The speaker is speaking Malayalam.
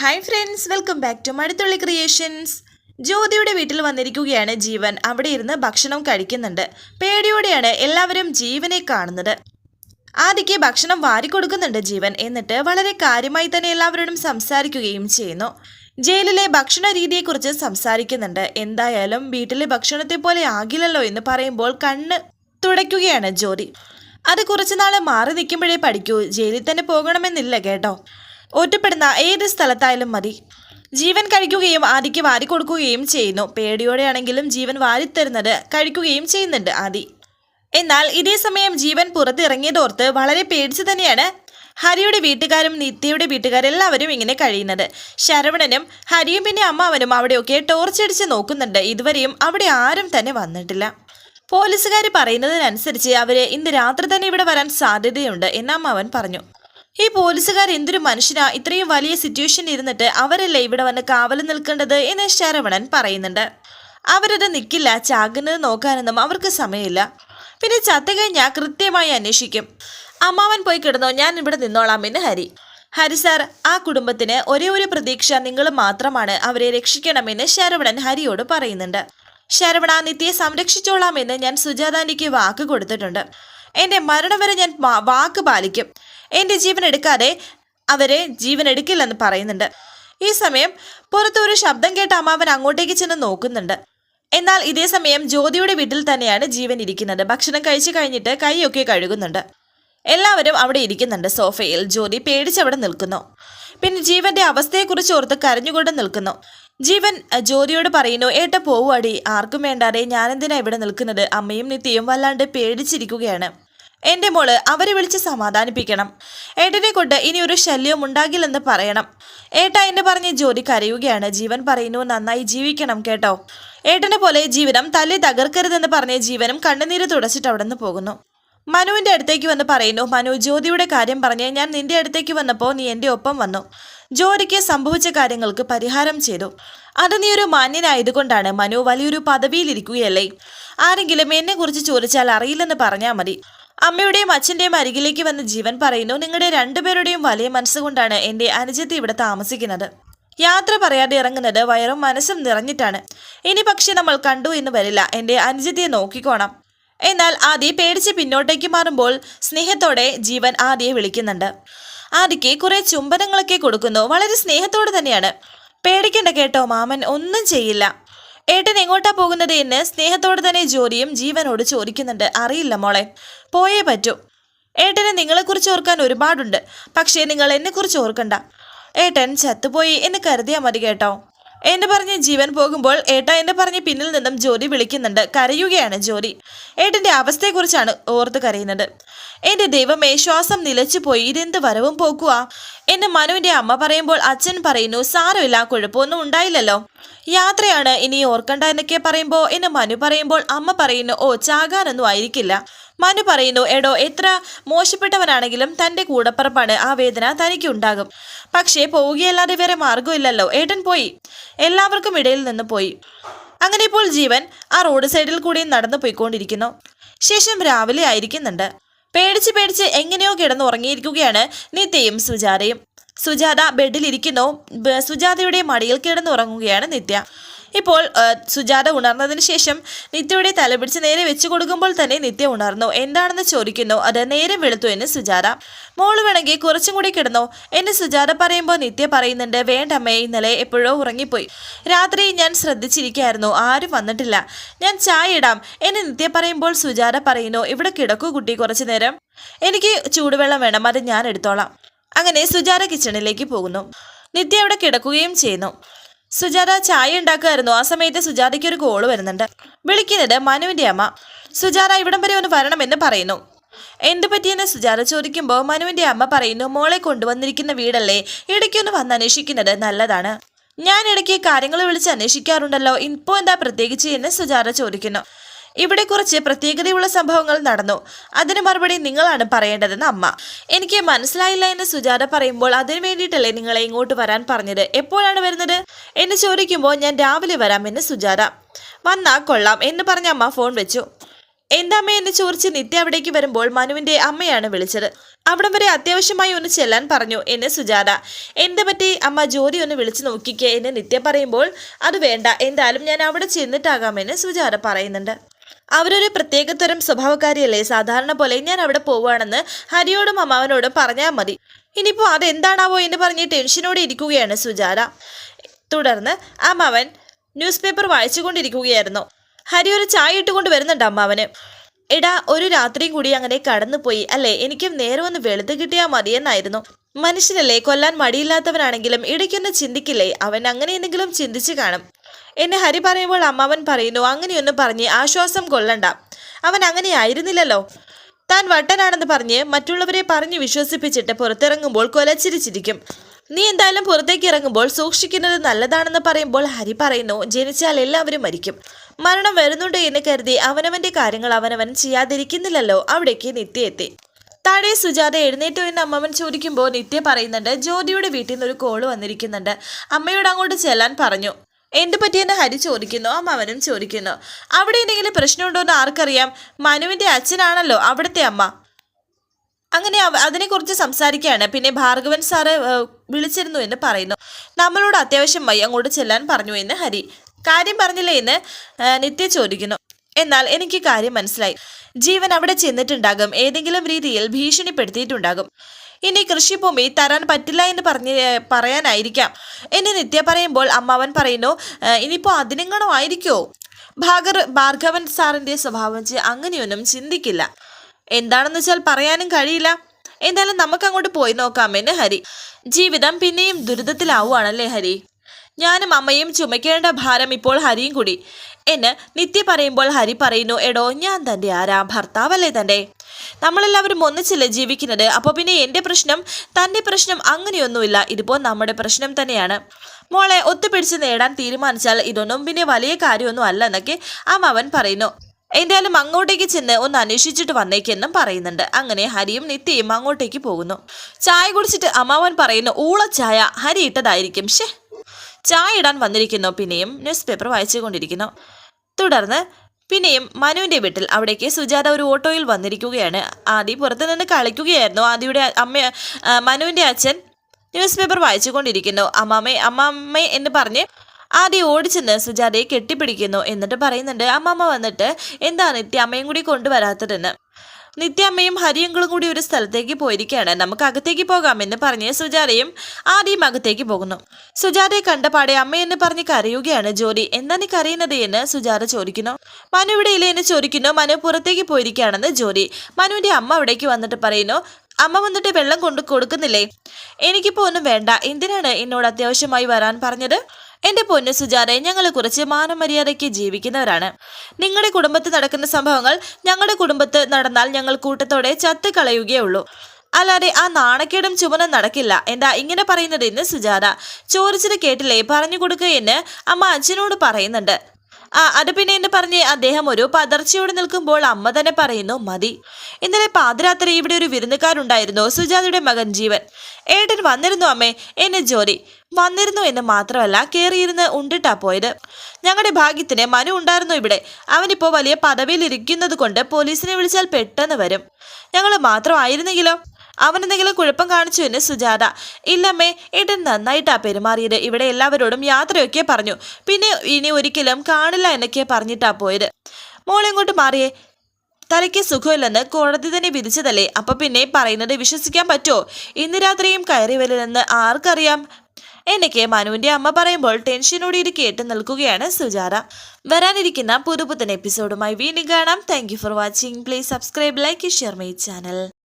Hi friends welcome back to Maduthulli creations ജ്യോതിയുടെ വീട്ടിൽ വന്നിരിക്കുകയാണ് ജീവൻ. അവിടെ ഇരുന്ന് ഭക്ഷണം കഴിക്കുന്നുണ്ട്. പേടിയോടെയാണ് എല്ലാവരും ജീവനെ കാണുന്നത്. ആദിക്ക് ഭക്ഷണം വാരിക്കൊടുക്കുന്നുണ്ട് ജീവൻ. എന്നിട്ട് വളരെ കാര്യമായി തന്നെ എല്ലാവരോടും സംസാരിക്കുകയും ചെയ്യുന്നു. ജയിലിലെ ഭക്ഷണ രീതിയെക്കുറിച്ച് സംസാരിക്കുന്നുണ്ട്. എന്തായാലും വീട്ടിലെ ഭക്ഷണത്തെ പോലെ ആകില്ലല്ലോ എന്ന് പറയുമ്പോൾ കണ്ണ് തുടയ്ക്കുകയാണ് ജ്യോതി. അത് കുറച്ചുനാൾ മാറി നിൽക്കുമ്പോഴേ പഠിക്കൂ. ജയിലിൽ തന്നെ പോകണമെന്നില്ല കേട്ടോ. ഒറ്റപ്പെടുന്ന ഏത് സ്ഥലത്തായാലും മതി. ജീവൻ കഴിക്കുകയും ആദിക്ക് വാരിക്കൊടുക്കുകയും ചെയ്യുന്നു. പേടിയോടെയാണെങ്കിലും ജീവൻ വാരിത്തരുന്നത് കഴിക്കുകയും ചെയ്യുന്നുണ്ട് ആദി. എന്നാൽ ഇതേ സമയം ജീവൻ പുറത്തിറങ്ങിയതോർത്ത് വളരെ പേടിച്ചു തന്നെയാണ് ഹരിയുടെ വീട്ടുകാരും നിത്യയുടെ വീട്ടുകാരെല്ലാവരും ഇങ്ങനെ കഴിയുന്നത്. ശരവണനും ഹരിയും പിന്നെ അമ്മാവനും അവിടെയൊക്കെ ടോർച്ചടിച്ച് നോക്കുന്നുണ്ട്. ഇതുവരെയും അവിടെ ആരും തന്നെ വന്നിട്ടില്ല. പോലീസുകാർ പറയുന്നതിനനുസരിച്ച് അവരെ ഇന്ന് രാത്രി തന്നെ ഇവിടെ വരാൻ സാധ്യതയുണ്ട് എന്ന് അമ്മാവൻ പറഞ്ഞു. ഈ പോലീസുകാർ എന്തൊരു മനുഷ്യനാ? ഇത്രയും വലിയ സിറ്റുവേഷനിൽ ഇരുന്നിട്ട് അവരല്ലേ ഇവിടെ വന്ന് കാവൽ നിൽക്കേണ്ടത് എന്ന് ശരവണൻ പറയുന്നുണ്ട്. അവരത് നിൽക്കില്ല ചാകുന്നത് നോക്കാനൊന്നും അവർക്ക് സമയമില്ല. പിന്നെ ചത്ത കഴിഞ്ഞാൽ കൃത്യമായി അന്വേഷിക്കും. അമ്മാവൻ പോയി കിടന്നോ? ഞാൻ ഇവിടെ നിന്നോളാം എന്ന് ഹരി. ഹരി സാർ ആ കുടുംബത്തിന് ഒരേ ഒരു പ്രതീക്ഷ നിങ്ങൾ മാത്രമാണ് അവരെ രക്ഷിക്കണമെന്ന് ശരവണൻ ഹരിയോട് പറയുന്നുണ്ട്. ശരവണ നിത്യയെ സംരക്ഷിച്ചോളാമെന്ന് ഞാൻ സുജാതാനിക്ക് വാക്ക് കൊടുത്തിട്ടുണ്ട്. എന്റെ മരണം വരെ ഞാൻ വാക്ക് പാലിക്കും. എന്റെ ജീവൻ എടുക്കാതെ അവരെ ജീവൻ എടുക്കില്ലെന്ന് പറയുന്നുണ്ട്. ഈ സമയം പുറത്ത് ഒരു ശബ്ദം കേട്ട അമ്മാവൻ അങ്ങോട്ടേക്ക് ചെന്ന് നോക്കുന്നുണ്ട്. എന്നാൽ ഇതേ സമയം ജ്യോതിയുടെ വീട്ടിൽ തന്നെയാണ് ജീവൻ ഇരിക്കുന്നത്. ഭക്ഷണം കഴിച്ചു കഴിഞ്ഞിട്ട് കൈയൊക്കെ കഴുകുന്നുണ്ട്. എല്ലാവരും അവിടെ ഇരിക്കുന്നുണ്ട് സോഫയിൽ. ജ്യോതി പേടിച്ചവിടെ നിൽക്കുന്നു. പിന്നെ ജീവന്റെ അവസ്ഥയെക്കുറിച്ച് ഓർത്ത് കരഞ്ഞുകൊണ്ട് നിൽക്കുന്നു. ജീവൻ ജോലിയോട് പറയുന്നു ഏട്ട പോവുവാടി. ആർക്കും വേണ്ടാതെ ഞാനെന്തിനാ ഇവിടെ നിൽക്കുന്നത്? അമ്മയും നിത്യയും വല്ലാണ്ട് പേടിച്ചിരിക്കുകയാണ്. എന്റെ മോൾ അവരെ വിളിച്ച് സമാധാനിപ്പിക്കണം. ഏട്ടനെ കൊണ്ട് ഇനി ഒരു ശല്യവും ഉണ്ടാകില്ലെന്ന് പറയണം. ഏട്ട എന്നെ പറഞ്ഞ് ജ്യോതി കരയുകയാണ്. ജീവൻ പറയുന്നു നന്നായി ജീവിക്കണം കേട്ടോ. ഏട്ടനെ പോലെ ജീവിതം തല്ലി തകർക്കരുതെന്ന് പറഞ്ഞ് ജീവനും കണ്ണുനീര് തുടച്ചിട്ട് അവിടെ നിന്ന് പോകുന്നു. മനുവിന്റെ അടുത്തേക്ക് വന്ന് പറയുന്നു മനു ജ്യോതിയുടെ കാര്യം പറഞ്ഞ് ഞാൻ നിന്റെ അടുത്തേക്ക് വന്നപ്പോൾ നീ എന്റെ ഒപ്പം വന്നു. ജോലിക്ക് സംഭവിച്ച കാര്യങ്ങൾക്ക് പരിഹാരം ചെയ്തു. അത് നീ ഒരു മാന്യനായതുകൊണ്ടാണ് മനു വലിയൊരു പദവിയിലിരിക്കുകയല്ലേ? ആരെങ്കിലും എന്നെ കുറിച്ച് ചോദിച്ചാൽ അറിയില്ലെന്ന് പറഞ്ഞാൽ മതി. അമ്മയുടെയും അച്ഛന്റെയും അരികിലേക്ക് വന്ന് ജീവൻ പറയുന്നു നിങ്ങളുടെ രണ്ടുപേരുടെയും വലിയ മനസ്സുകൊണ്ടാണ് എന്റെ അനുജത്തി ഇവിടെ താമസിക്കുന്നത്. യാത്ര പറയാതെ ഇറങ്ങുന്നത് വയറും മനസ്സും നിറഞ്ഞിട്ടാണ്. ഇനി പക്ഷെ നമ്മൾ കണ്ടു എന്ന് വരില്ല എന്റെ അനുജത്തിയെ നോക്കിക്കോണം. എന്നാൽ ആദി പേടിച്ച് പിന്നോട്ടേക്ക് മാറുമ്പോൾ സ്നേഹത്തോടെ ജീവൻ ആദിയെ വിളിക്കുന്നുണ്ട്. ആദിക്ക് കുറെ ചുംബനങ്ങളൊക്കെ കൊടുക്കുന്നു. വളരെ സ്നേഹത്തോടെ തന്നെയാണ്. പേടിക്കണ്ട കേട്ടോ മാമൻ. ഒന്നും ചെയ്യില്ല. ഏട്ടൻ എങ്ങോട്ടാ പോകുന്നത് എന്ന് സ്നേഹത്തോടെ തന്നെ ജോലിയും ജീവനോട് ചോദിക്കുന്നുണ്ട്. അറിയില്ല മോളെ. പോയേ പറ്റൂ. ഏട്ടന് നിങ്ങളെക്കുറിച്ച് ഓർക്കാൻ ഒരുപാടുണ്ട്. പക്ഷേ നിങ്ങൾ എന്നെക്കുറിച്ച് ഓർക്കണ്ട. ഏട്ടൻ ചത്തുപോയി എന്ന് കരുതിയാൽ മതി കേട്ടോ. എന്ന് പറഞ്ഞ് ജീവൻ പോകുമ്പോൾ ഏട്ട എന്ന് പറഞ്ഞ് പിന്നിൽ നിന്നും ജോലി വിളിക്കുന്നുണ്ട്. കരയുകയാണ് ജോലി. ഏട്ടന്റെ അവസ്ഥയെക്കുറിച്ചാണ് ഓർത്ത് കരയുന്നത്. എന്റെ ദൈവമേ ശ്വാസം നിലച്ചുപോയി ഇതെന്ത് വരവും പോക്കുവാ? എന്ന് മനുവിന്റെ അമ്മ പറയുമ്പോൾ അച്ഛൻ പറയുന്നു സാരമില്ല കുഴപ്പമൊന്നും ഉണ്ടായില്ലല്ലോ. യാത്രയാണ് ഇനി ഓർക്കണ്ട എന്നൊക്കെ പറയുമ്പോൾ എന്ന് മനു പറയുമ്പോൾ അമ്മ പറയുന്നു ഓ ചാകാനൊന്നും ആയിരിക്കില്ല. മനു പറയുന്നു എടോ എത്ര മോശപ്പെട്ടവനാണെങ്കിലും തന്റെ കൂടപ്പറപ്പാണ്. ആ വേദന തനിക്കുണ്ടാകും. പക്ഷേ പോവുകയല്ലാതെ വേറെ മാർഗമില്ലല്ലോ ഏട്ടൻ പോയി. എല്ലാവർക്കും ഇടയിൽ നിന്ന് പോയി. അങ്ങനെ ഇപ്പോൾ ജീവൻ ആ റോഡ് സൈഡിൽ കൂടി നടന്നു പോയിക്കൊണ്ടിരിക്കുന്നു. ശേഷം രാവിലെ ആയിരിക്കുന്നുണ്ട്. പേടിച്ച് പേടിച്ച് എങ്ങനെയോ കിടന്നുറങ്ങിയിരിക്കുകയാണ് നിത്യയും സുജാതയും. സുജാത ബെഡിലിരിക്കുന്നു. സുജാതയുടെ മടിയിൽ കിടന്നുറങ്ങുകയാണ് നിത്യ. ഇപ്പോൾ സുജാത ഉണർന്നതിന് ശേഷം നിത്യയുടെ തല പിടിച്ച് നേരെ വെച്ചു കൊടുക്കുമ്പോൾ തന്നെ നിത്യ ഉണർന്നു. എന്താണെന്ന് ചോദിക്കുന്നു? അത് നേരെ വെളുത്തു എന്ന് സുജാത. മോൾ വേണമെങ്കിൽ കുറച്ചും കൂടി കിടന്നോ എന്ന് സുജാത പറയുമ്പോൾ നിത്യ പറയുന്നുണ്ട് വേണ്ടമ്മേ ഇന്നലെ എപ്പോഴോ ഉറങ്ങിപ്പോയി. രാത്രി ഞാൻ ശ്രദ്ധിച്ചിരിക്കായിരുന്നു ആരും വന്നിട്ടില്ല. ഞാൻ ചായ ഇടാം എന്ന് നിത്യ പറയുമ്പോൾ സുജാത പറയുന്നു ഇവിടെ കിടക്കൂ കുട്ടി കുറച്ചു നേരം. എനിക്ക് ചൂടുവെള്ളം വേണം അത് ഞാൻ എടുത്തോളാം. അങ്ങനെ സുജാത കിച്ചണിലേക്ക് പോകുന്നു. നിത്യ അവിടെ കിടക്കുകയും ചെയ്യുന്നു. സുജാത ചായ ഉണ്ടാക്കുമായിരുന്നു. ആ സമയത്ത് സുജാതയ്ക്ക് ഒരു കോൾ വരുന്നുണ്ട്. വിളിക്കുന്നത് മനുവിന്റെ അമ്മ. സുജാത ഇവിടം വരെ ഒന്ന് വരണമെന്ന് പറയുന്നു. എന്തു പറ്റിയെന്ന് സുജാത ചോദിക്കുമ്പോൾ മനുവിന്റെ അമ്മ പറയുന്നു മോളെ കൊണ്ടുവന്നിരിക്കുന്ന വീടല്ലേ? ഇടയ്ക്കൊന്ന് വന്ന് അന്വേഷിക്കുന്നത് നല്ലതാണ്. ഞാൻ ഇടയ്ക്ക് കാര്യങ്ങൾ വിളിച്ച് അന്വേഷിക്കാറുണ്ടല്ലോ. ഇപ്പോൾ എന്താ പ്രത്യേകിച്ച്? എന്ന് സുജാത ചോദിക്കുന്നു. ഇവിടെ കുറച്ച് പ്രത്യേകതയുള്ള സംഭവങ്ങൾ നടന്നു. അതിന് മറുപടി നിങ്ങളാണ് പറയേണ്ടതെന്ന് അമ്മ. എനിക്ക് മനസ്സിലായില്ല എന്ന് സുജാത പറയുമ്പോൾ അതിനു വേണ്ടിയിട്ടല്ലേ നിങ്ങളെ ഇങ്ങോട്ട് വരാൻ പറഞ്ഞത്? എപ്പോഴാണ് വരുന്നത്? എന്ന് ചോദിക്കുമ്പോൾ ഞാൻ രാവിലെ വരാമെന്ന് സുജാത. വന്നാ കൊള്ളാം എന്ന് പറഞ്ഞ അമ്മ ഫോൺ വെച്ചു. എന്താമ്മ എന്ന് ചോദിച്ച് നിത്യ അവിടേക്ക് വരുമ്പോൾ മനുവിന്റെ അമ്മയാണ് വിളിച്ചത്. അവിടം വരെ അത്യാവശ്യമായി ഒന്ന് ചെല്ലാൻ പറഞ്ഞു എന്നെ സുജാത. എന്താ പറ്റി? അമ്മ ജ്യോതി ഒന്ന് വിളിച്ചു നോക്കിക്കേ എന്ന് നിത്യ പറയുമ്പോൾ അത് വേണ്ട എന്തായാലും ഞാൻ അവിടെ ചെന്നിട്ടാകാമെന്ന് സുജാത പറയുന്നുണ്ട്. അവരൊരു പ്രത്യേകതരം സ്വഭാവക്കാരിയല്ലേ? സാധാരണ പോലെ ഞാൻ അവിടെ പോവുകയാണെന്ന് ഹരിയോടും അമ്മാവനോടും പറഞ്ഞാൽ മതി. ഇനിയിപ്പോൾ അതെന്താണാവോ എന്ന് പറഞ്ഞ് ടെൻഷനോടെ ഇരിക്കുകയാണ് സുജാത. തുടർന്ന് അമ്മാവൻ ന്യൂസ് പേപ്പർ വായിച്ചുകൊണ്ടിരിക്കുകയായിരുന്നു. ഹരി ഒരു ചായ ഇട്ടുകൊണ്ട് വരുന്നുണ്ട് അമ്മാവന്. എടാ ഒരു രാത്രിയും കൂടി അങ്ങനെ കടന്നുപോയി. അല്ലേ? എനിക്കും നേരെ ഒന്ന് വെളുത്ത് കിട്ടിയാൽ മതിയെന്നായിരുന്നു മനുഷ്യനല്ലേ? കൊല്ലാൻ മടിയില്ലാത്തവനാണെങ്കിലും ഇടയ്ക്കൊന്ന് ചിന്തിക്കില്ലേ? അവൻ അങ്ങനെ എന്തെങ്കിലും ചിന്തിച്ചു കാണും. എന്നെ ഹരി പറയുമ്പോൾ അമ്മാവൻ പറയുന്നു അങ്ങനെയൊന്നും പറഞ്ഞ് ആശ്വാസം കൊള്ളണ്ട. അവൻ അങ്ങനെ ആയിരുന്നില്ലല്ലോ. താൻ വട്ടനാണെന്ന് പറഞ്ഞ് മറ്റുള്ളവരെ പറഞ്ഞു വിശ്വസിപ്പിച്ചിട്ട് പുറത്തിറങ്ങുമ്പോൾ കൊലച്ചിരിച്ചിരിക്കും. നീ എന്തായാലും പുറത്തേക്ക് ഇറങ്ങുമ്പോൾ സൂക്ഷിക്കുന്നത് നല്ലതാണെന്ന് പറയുമ്പോൾ ഹരി പറയുന്നു ജനിച്ചാൽ എല്ലാവരും മരിക്കും. മരണം വരുന്നുണ്ട് എന്ന് കരുതി അവനവന്റെ കാര്യങ്ങൾ അവനവൻ ചെയ്യാതിരിക്കുന്നില്ലല്ലോ. അവിടേക്ക് നിത്യ എത്തി. താഴെ സുജാത എഴുന്നേറ്റോ എന്ന് അമ്മവൻ ചോദിക്കുമ്പോൾ നിത്യ പറയുന്നുണ്ട് ജ്യോതിയുടെ വീട്ടിൽ നിന്ന് ഒരു കോൾ വന്നിരിക്കുന്നുണ്ട്. അമ്മയോട് അങ്ങോട്ട് ചെല്ലാൻ പറഞ്ഞു. എന്ത് പറ്റിയെന്ന് ഹരി ചോദിക്കുന്നു അമ്മാവനും ചോദിക്കുന്നു. അവിടെ എന്തെങ്കിലും പ്രശ്നമുണ്ടോ എന്ന് ആർക്കറിയാം? മനുവിന്റെ അച്ഛനാണല്ലോ അവിടുത്തെ അമ്മ. അങ്ങനെ അതിനെക്കുറിച്ച് സംസാരിക്കുകയാണ്. പിന്നെ ഭാർഗവൻ സാറ് വിളിച്ചിരുന്നു എന്ന് പറയുന്നു. നമ്മളോട് അത്യാവശ്യം അങ്ങോട്ട് ചെല്ലാൻ പറഞ്ഞു എന്ന് ഹരി. കാര്യം പറഞ്ഞില്ലേ എന്ന് നിത്യ ചോദിക്കുന്നു. എന്നാൽ എനിക്ക് കാര്യം മനസ്സിലായി. ജീവൻ അവിടെ ചെന്നിട്ടുണ്ടാകും. ഏതെങ്കിലും രീതിയിൽ ഭീഷണിപ്പെടുത്തിയിട്ടുണ്ടാകും. ഇനി കൃഷിഭൂമി തരാൻ പറ്റില്ല എന്ന് പറഞ്ഞ് പറയാനായിരിക്കാം. എന്നെ നിത്യ പറയുമ്പോൾ അമ്മാവൻ പറയുന്നു ഇനിയിപ്പോൾ അതിനെങ്ങണോ ആയിരിക്കോ? ഭാഗർ ഭാർഗവൻ സാറിന്റെ സ്വഭാവം വെച്ച് അങ്ങനെയൊന്നും ചിന്തിക്കില്ല. എന്താണെന്ന് വെച്ചാൽ പറയാനും കഴിയില്ല. എന്തായാലും നമുക്ക് അങ്ങോട്ട് പോയി നോക്കാമെന്ന് ഹരി. ജീവിതം പിന്നെയും ദുരിതത്തിലാവുകയാണല്ലേ ഹരി? ഞാനും അമ്മയും ചുമയ്ക്കേണ്ട ഭാരം ഇപ്പോൾ ഹരിയും കൂടി. എന്ന് നിത്യ പറയുമ്പോൾ ഹരി പറയുന്നു എടോ ഞാൻ തന്റെ ആരാ ഭർത്താവല്ലേ തന്റെ? നമ്മളെല്ലാവരും ഒന്നിച്ചല്ലേ ജീവിക്കുന്നത്? അപ്പോൾ പിന്നെ എന്റെ പ്രശ്നം തന്റെ പ്രശ്നം അങ്ങനെയൊന്നുമില്ല. ഇതിപ്പോൾ നമ്മുടെ പ്രശ്നം തന്നെയാണ്. മോളെ ഒത്തുപിടിച്ച് നേടാൻ തീരുമാനിച്ചാൽ ഇതൊന്നും പിന്നെ വലിയ കാര്യമൊന്നും അല്ല എന്നൊക്കെ അമ്മവൻ പറയുന്നു. എന്തായാലും അങ്ങോട്ടേക്ക് ചെന്ന് ഒന്ന് അന്വേഷിച്ചിട്ട് വന്നേക്കെന്നും പറയുന്നുണ്ട്. അങ്ങനെ ഹരിയും നിത്യയും അങ്ങോട്ടേക്ക് പോകുന്നു. ചായ കുടിച്ചിട്ട് അമ്മാവൻ പറയുന്നു ഊള ചായ ഹരി ഇട്ടതായിരിക്കും. ഷേ ചായ ഇടാൻ വന്നിരിക്കുന്നു. പിന്നെയും ന്യൂസ് പേപ്പർ വായിച്ചുകൊണ്ടിരിക്കുന്നു. തുടർന്ന് പിന്നെയും മനുവിന്റെ വീട്ടിൽ അവിടേക്ക് സുജാത ഒരു ഓട്ടോയിൽ വന്നിരിക്കുകയാണ്. ആദി പുറത്തു നിന്ന് കളിക്കുകയായിരുന്നു. ആദിയുടെ അമ്മ മനുവിന്റെ അച്ഛൻ ന്യൂസ് പേപ്പർ വായിച്ചുകൊണ്ടിരിക്കുന്നു. അമ്മാമ്മേ അമ്മാമ്മേ എന്ന് പറഞ്ഞ് ആദ്യം ഓടിച്ചെന്ന് സുജാതയെ കെട്ടിപ്പിടിക്കുന്നു. എന്നിട്ട് പറയുന്നുണ്ട് അമ്മമ്മ വന്നിട്ട് എന്താണ് നിത്യ അമ്മയും കൂടി കൊണ്ടുവരാത്തതെന്ന്? നിത്യമ്മയും ഹരിയങ്കളും കൂടി ഒരു സ്ഥലത്തേക്ക് പോയിരിക്കുകയാണ്. നമുക്ക് അകത്തേക്ക് പോകാമെന്ന് പറഞ്ഞ് സുജാതയും ആദ്യം അകത്തേക്ക് പോകുന്നു. സുജാതയെ കണ്ടപാടെ അമ്മയെന്ന് പറഞ്ഞ് കരയുകയാണ് ജോലി എന്താ നീ കരയുന്നത്? എന്ന് സുജാത ചോദിക്കുന്നു. മനു ഇവിടെ ഇല്ല? എന്ന് ചോദിക്കുന്നു. മനു പുറത്തേക്ക് പോയിരിക്കുകയാണെന്ന് ജോലി മനുവിന്റെ അമ്മ അവിടേക്ക് വന്നിട്ട് പറയുന്നു അമ്മ വന്നിട്ട് വെള്ളം കൊണ്ട് കൊടുക്കുന്നില്ലേ? എനിക്കിപ്പോ ഒന്നും വേണ്ട. എന്തിനാണ് എന്നോട് അത്യാവശ്യമായി വരാൻ പറഞ്ഞത്? എന്റെ പൊന്നു സുജാതെ ഞങ്ങൾ കുറച്ച് മാനമര്യാദയ്ക്ക് ജീവിക്കുന്നവരാണ്. നിങ്ങളുടെ കുടുംബത്ത് നടക്കുന്ന സംഭവങ്ങൾ ഞങ്ങളുടെ കുടുംബത്ത് നടന്നാൽ ഞങ്ങൾ കൂട്ടത്തോടെ ചത്ത് കളയുകയുള്ളൂ അല്ലാതെ ആ നാണക്കേടും ചുമനം നടക്കില്ല. എന്താ ഇങ്ങനെ പറയുന്നത് എന്ന് സുജാത ചോദിച്ചത് കേട്ടില്ലേ? പറഞ്ഞു കൊടുക്കുക എന്ന് അമ്മ അച്ഛനോട് പറയുന്നുണ്ട്. ആ അത് പിന്നെ എന്ന് പറഞ്ഞ് അദ്ദേഹം ഒരു പതർച്ചയോടെ നിൽക്കുമ്പോൾ അമ്മ തന്നെ പറയുന്നു മതി. ഇന്നലെ പാതിരാത്രി ഇവിടെ ഒരു വിരുന്നുകാരുണ്ടായിരുന്നു സുജാതയുടെ മകൻ ജീവൻ. ഏട്ടൻ വന്നിരുന്നു അമ്മേ എന്നെ ജോലി. വന്നിരുന്നു എന്ന് മാത്രമല്ല കയറിയിരുന്ന് ഉണ്ടിട്ടാ പോയത്. ഞങ്ങളുടെ ഭാഗ്യത്തിന് മനു ഉണ്ടായിരുന്നു ഇവിടെ. അവനിപ്പോ വലിയ പദവിയിൽ ഇരിക്കുന്നത് കൊണ്ട് പോലീസിനെ വിളിച്ചാൽ പെട്ടെന്ന് വരും. ഞങ്ങൾ മാത്രമായിരുന്നെങ്കിലോ അവനെന്തെങ്കിലും കുഴപ്പം കാണിച്ചു എന്ന് സുജാത ഇല്ലമ്മേ ഏട്ടൻ നന്നായിട്ടാ പെരുമാറിയത്. ഇവിടെ എല്ലാവരോടും യാത്രയൊക്കെ പറഞ്ഞു. പിന്നെ ഇനി ഒരിക്കലും കാണില്ല എന്നൊക്കെ പറഞ്ഞിട്ടാ പോയത്. മോളെങ്ങോട്ട് മാറിയേ? തലയ്ക്ക് സുഖമില്ലെന്ന് കോടതി തന്നെ വിധിച്ചതല്ലേ? അപ്പൊ പിന്നെ പറയുന്നത് വിശ്വസിക്കാൻ പറ്റുമോ? ഇന്ന് രാത്രിയും കയറി വരില്ലെന്ന് ആർക്കറിയാം? എന്നൊക്കെ മനുവിന്റെ അമ്മ പറയുമ്പോൾ ടെൻഷനോടെ ഇത് കേട്ട് നിൽക്കുകയാണ് സുജാത. വരാനിരിക്കുന്ന പുതുപുത്തൻ എപ്പിസോഡുമായി വീണ്ടും കാണാം. Thank for watching please subscribe like share my channel